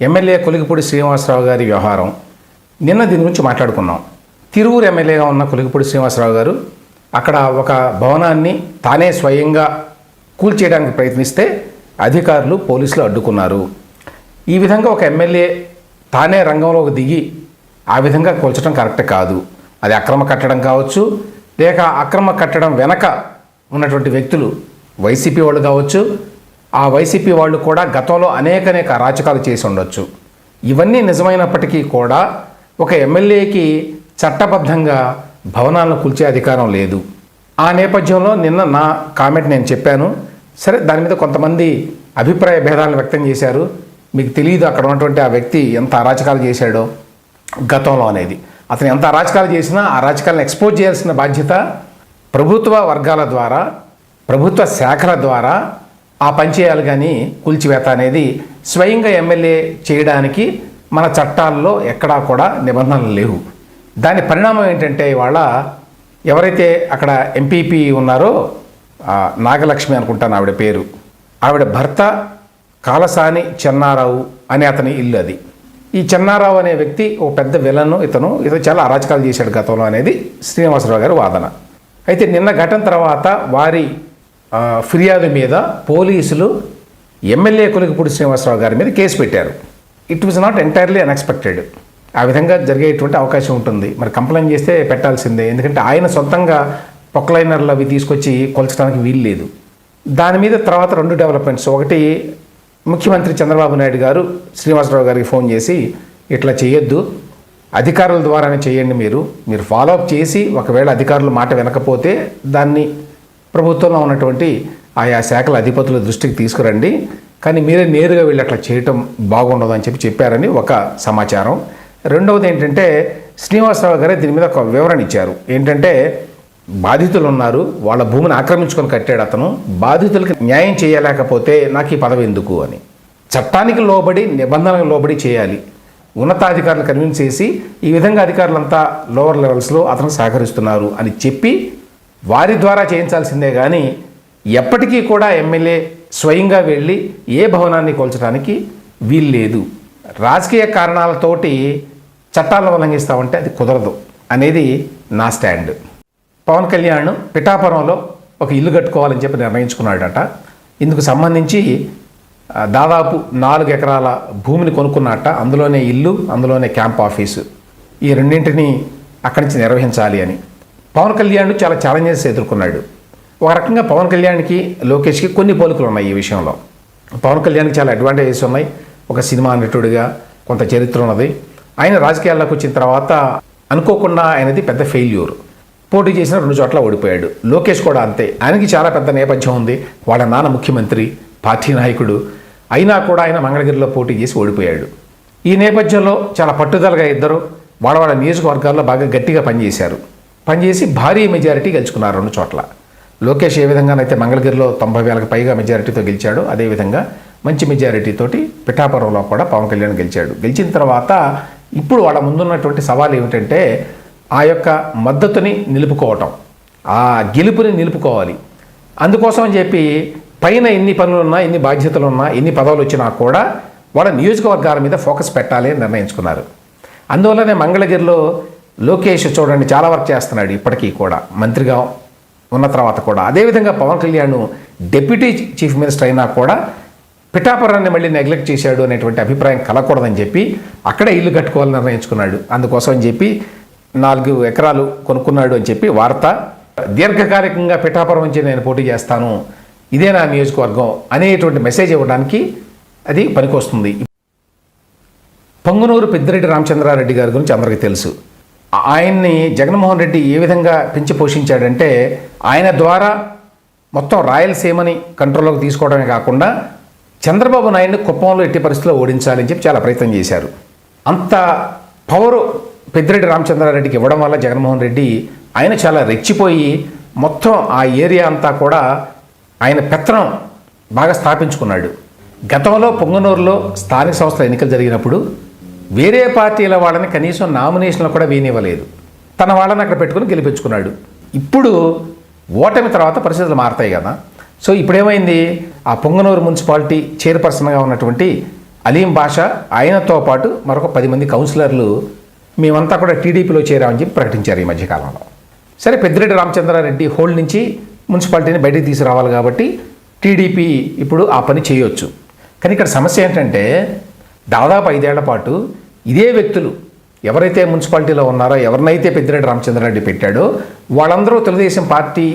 MLA Koligipudi Srinivasarao గారి వ్యవహారం నిన్న దీని గురించి మాట్లాడుకున్నాం. తిరువురు ఎమ్మెల్యేగా ఉన్న కొలిగిపూడి శ్రీనివాసరావు గారు అక్కడ ఒక భవనాన్ని తానే స్వయంగా కూల్చేయడానికి ప్రయత్నిస్తే అధికారులు పోలీసులు అడ్డుకున్నారు. ఈ విధంగా ఒక ఎమ్మెల్యే తానే రంగంలోకి దిగి ఆ విధంగా కూల్చడం కరెక్ట్ కాదు. అది అక్రమ కట్టడం కావచ్చు లేక అక్రమ కట్టడం వెనక ఉన్నటువంటి వ్యక్తులు వైసీపీ వాళ్ళు కావచ్చు ఆ వైసీపీ వాళ్ళు కూడా గతంలో అనేక అనేక అరాచకాలు చేసి ఉండొచ్చు. ఇవన్నీ నిజమైనప్పటికీ కూడా ఒక ఎమ్మెల్యేకి చట్టబద్ధంగా భవనాలను కూల్చే అధికారం లేదు. ఆ నేపథ్యంలో నిన్న నా కామెంట్ నేను చెప్పాను. సరే దాని మీద కొంతమంది అభిప్రాయ భేదాలను వ్యక్తం చేశారు. మీకు తెలియదు అక్కడ ఉన్నటువంటి ఆ వ్యక్తి ఎంత అరాచకాలు చేశాడో గతంలో అనేది. అతను ఎంత అరాచకాలు చేసినా ఆ రాజకాలను ఎక్స్పోజ్ చేయాల్సిన బాధ్యత ప్రభుత్వ వర్గాల ద్వారా ప్రభుత్వ శాఖల ద్వారా ఆ పని చేయాలి కానీ కూల్చివేత అనేది స్వయంగా ఎమ్మెల్యే చేయడానికి మన చట్టాల్లో ఎక్కడా కూడా నిబంధనలు లేవు. దాని పరిణామం ఏంటంటే ఇవాళ ఎవరైతే అక్కడ ఎంపీపీ ఉన్నారో నాగలక్ష్మి అనుకుంటాను ఆవిడ పేరు. ఆవిడ భర్త కాలసాని చెన్నారావు అనే అతని ఇల్లు అది. ఈ చెన్నారావు అనే వ్యక్తి ఓ పెద్ద విలను ఇతను ఇతను చాలా అరాచకాలు చేశాడు గతంలో అనేది శ్రీనివాసరావు గారి వాదన. అయితే నిన్న ఘటన తర్వాత వారి ఫిర్యాదు మీద పోలీసులు ఎమ్మెల్యే కొలికపూడి శ్రీనివాసరావు గారి మీద కేసు పెట్టారు. It was not entirely unexpected ఆ విధంగా జరిగేటువంటి అవకాశం ఉంటుంది. మరి కంప్లైంట్ చేస్తే పెట్టాల్సిందే. ఎందుకంటే ఆయన సొంతంగా పొక్లైనర్లు అవి తీసుకొచ్చి కొల్చడానికి వీలు లేదు. దాని మీద తర్వాత రెండు డెవలప్మెంట్స్ ఒకటి ముఖ్యమంత్రి చంద్రబాబు నాయుడు గారు శ్రీనివాసరావు గారికి ఫోన్ చేసి ఇట్లా చేయొద్దు. అధికారుల ద్వారానే చేయండి మీరు. మీరు ఫాలోఅప్ చేసి ఒకవేళ అధికారులు మాట వినకపోతే దాన్ని ప్రభుత్వంలో ఉన్నటువంటి ఆయా శాఖల అధిపతుల దృష్టికి తీసుకురండి. కానీ మీరే నేరుగా వెళ్ళి అట్లా చేయటం బాగుండదు అని చెప్పి చెప్పారని ఒక సమాచారం. రెండవది ఏంటంటే శ్రీనివాసరావు గారే దీని మీద ఒక వివరణ ఇచ్చారు. ఏంటంటే బాధితులు ఉన్నారు వాళ్ళ భూమిని ఆక్రమించుకొని కట్టాడు అతను. బాధితులకు న్యాయం చేయలేకపోతే నాకు ఈ పదవి ఎందుకు అని. చట్టానికి లోబడి నిబంధనలకు లోబడి చేయాలి. ఉన్నతాధికారులు కన్విన్స్ చేసి ఈ విధంగా అధికారులంతా లోవర్ లెవెల్స్లో అతను సహకరిస్తున్నారు అని చెప్పి వారి ద్వారా చేయించాల్సిందే కానీ ఎప్పటికీ కూడా ఎమ్మెల్యే స్వయంగా వెళ్ళి ఏ భవనాన్ని కోల్చడానికి వీలు లేదు రాజకీయ కారణాలతోటి చట్టాలను ఉల్లంఘిస్తామంటే అది కుదరదు అనేది నా స్టాండ్. పవన్ కళ్యాణ్ పిఠాపురంలో ఒక ఇల్లు కట్టుకోవాలని చెప్పి నిర్ణయించుకున్నాడట. ఇందుకు సంబంధించి దాదాపు నాలుగు ఎకరాల భూమిని కొనుక్కున్నట్ట అందులోనే ఇల్లు అందులోనే క్యాంప్ ఆఫీసు. ఈ రెండింటిని అక్కడి నుంచి నిర్వహించాలి అని. పవన్ కళ్యాణ్ చాలా ఛాలెంజెస్ ఎదుర్కొన్నాడు. ఒక రకంగా పవన్ కళ్యాణ్కి లోకేష్కి కొన్ని పోలికలు ఉన్నాయి ఈ విషయంలో. పవన్ కళ్యాణ్కి చాలా అడ్వాంటేజెస్ ఉన్నాయి. ఒక సినిమా నటుడిగా కొంత చరిత్ర ఉన్నది. ఆయన రాజకీయాల్లోకి వచ్చిన తర్వాత అనుకోకుండా ఆయనది పెద్ద ఫెయిల్యూర్ పోటీ చేసిన రెండు చోట్ల ఓడిపోయాడు. లోకేష్ కూడా అంతే. ఆయనకి చాలా పెద్ద నేపథ్యం ఉంది. వాళ్ళ నాన్న ముఖ్యమంత్రి పార్టీ నాయకుడు. అయినా కూడా ఆయన మంగళగిరిలో పోటీ చేసి ఓడిపోయాడు. ఈ నేపథ్యంలో చాలా పట్టుదలగా ఇద్దరు వాళ్ళ వాళ్ళ నియోజకవర్గాల్లో బాగా గట్టిగా పనిచేశారు. పనిచేసి భారీ మెజారిటీ గెలుచుకున్నారు రెండు చోట్ల. లోకేష్ ఏ విధంగానైతే మంగళగిరిలో తొంభై వేలకు పైగా మెజారిటీతో గెలిచాడో అదేవిధంగా మంచి మెజారిటీతోటి పిఠాపురంలో కూడా పవన్ కళ్యాణ్ గెలిచాడు. గెలిచిన తర్వాత ఇప్పుడు వాళ్ళ ముందున్నటువంటి సవాల్ ఏమిటంటే ఆ యొక్క మద్దతుని నిలుపుకోవటం. ఆ గెలుపుని నిలుపుకోవాలి. అందుకోసం అని చెప్పి పైన ఎన్ని పనులున్నా ఎన్ని బాధ్యతలు ఉన్నా ఎన్ని పదవులు వచ్చినా కూడా వాళ్ళ నియోజకవర్గాల మీద ఫోకస్ పెట్టాలి అని నిర్ణయించుకున్నారు. అందువల్లనే మంగళగిరిలో లోకేష్ చూడండి చాలా వర్క్ చేస్తున్నాడు ఇప్పటికీ కూడా. మంత్రిగా ఉన్న తర్వాత కూడా. అదేవిధంగా Pawan Kalyan deputy chief minister అయినా కూడా పిఠాపురాన్ని మళ్ళీ నెగ్లెక్ట్ చేశాడు అనేటువంటి అభిప్రాయం కలగకూడదని చెప్పి అక్కడే ఇల్లు కట్టుకోవాలని నిర్ణయించుకున్నాడు. అందుకోసం అని చెప్పి నాలుగు ఎకరాలు కొనుక్కున్నాడు అని చెప్పి వార్త. దీర్ఘకాలికంగా పిఠాపురం నుంచి నేను పోటీ చేస్తాను ఇదే నా నియోజకవర్గం అనేటువంటి మెసేజ్ ఇవ్వడానికి అది పనికొస్తుంది. పొంగునూరు పెద్దిరెడ్డి రామచంద్రారెడ్డి గారి గురించి అందరికీ తెలుసు. ఆయన్ని జగన్మోహన్ రెడ్డి ఏ విధంగా పెంచి పోషించాడంటే ఆయన ద్వారా మొత్తం రాయలసీమని కంట్రోల్లోకి తీసుకోవడమే కాకుండా చంద్రబాబు నాయుడిని కుప్పంలో ఎట్టి పరిస్థితుల్లో ఓడించాలని చెప్పి చాలా ప్రయత్నం చేశారు. అంత పవరు పెద్దిరెడ్డి రామచంద్రారెడ్డికి ఇవ్వడం వల్ల జగన్మోహన్ రెడ్డి ఆయన చాలా రెచ్చిపోయి మొత్తం ఆ ఏరియా అంతా కూడా ఆయన పెత్తనం బాగా స్థాపించుకున్నాడు. గతంలో పొంగనూరులో స్థానిక సంస్థల ఎన్నికలు జరిగినప్పుడు వేరే పార్టీల వాళ్ళని కనీసం నామినేషన్లు కూడా వేయనివ్వలేదు. తన వాళ్ళని అక్కడ పెట్టుకుని గెలిపించుకున్నాడు. ఇప్పుడు ఓటమి తర్వాత పరిస్థితులు మారతాయి కదా. సో ఇప్పుడేమైంది? ఆ పొంగనూరు మున్సిపాలిటీ చైర్పర్సన్గా ఉన్నటువంటి అలీం బాషా ఆయనతో పాటు మరొక పది మంది కౌన్సిలర్లు మేమంతా కూడా టీడీపీలో చేరామని చెప్పి ప్రకటించారు ఈ మధ్యకాలంలో సరే పెద్దిరెడ్డి రామచంద్రారెడ్డి హోల్డ్ నుంచి మున్సిపాలిటీని బయటికి తీసుకురావాలి కాబట్టి టీడీపీ ఇప్పుడు ఆ పని చేయొచ్చు. కానీ ఇక్కడ సమస్య ఏంటంటే దాదాపు ఐదేళ్ళ పాటు ఇదే వ్యక్తులు ఎవరైతే మున్సిపాలిటీలో ఉన్నారో ఎవరినైతే పెద్దిరెడ్డి రామచంద్రారెడ్డి పెట్టాడో వాళ్ళందరూ తెలుగుదేశం పార్టీ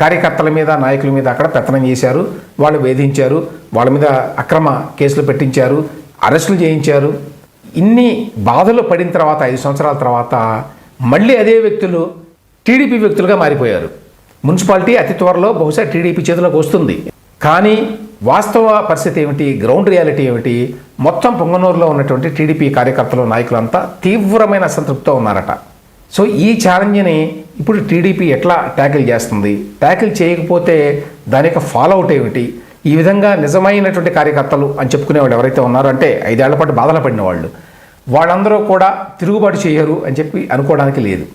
కార్యకర్తల మీద నాయకుల మీద అక్కడ పెత్తనం చేశారు వాళ్ళు వేధించారు వాళ్ళ మీద అక్రమ కేసులు పెట్టించారు అరెస్టులు చేయించారు. ఇన్ని బాధలు పడిన తర్వాత ఐదు సంవత్సరాల తర్వాత మళ్ళీ అదే వ్యక్తులు టీడీపీ వ్యక్తులుగా మారిపోయారు. మున్సిపాలిటీ అతి త్వరలో బహుశా టీడీపీ చేతిలోకి వస్తుంది. కానీ వాస్తవ పరిస్థితి ఏమిటి? గ్రౌండ్ రియాలిటీ ఏమిటి? మొత్తం పొంగనూరులో ఉన్నటువంటి టీడీపీ కార్యకర్తలు నాయకులంతా తీవ్రమైన అసంతృప్తితో ఉన్నారట. సో ఈ ఛాలెంజ్ని ఇప్పుడు టీడీపీ ఎట్లా ట్యాకిల్ చేస్తుంది? ట్యాకిల్ చేయకపోతే దాని యొక్క ఫాలోఅవుట్ ఏమిటి? ఈ విధంగా నిజమైనటువంటి కార్యకర్తలు అని చెప్పుకునే వాళ్ళు ఎవరైతే ఉన్నారో అంటే ఐదేళ్ళ పాటు బాధలు పడిన వాళ్ళు వాళ్ళందరూ కూడా తిరుగుబాటు చేయరు అని చెప్పి అనుకోవడానికి లేదు.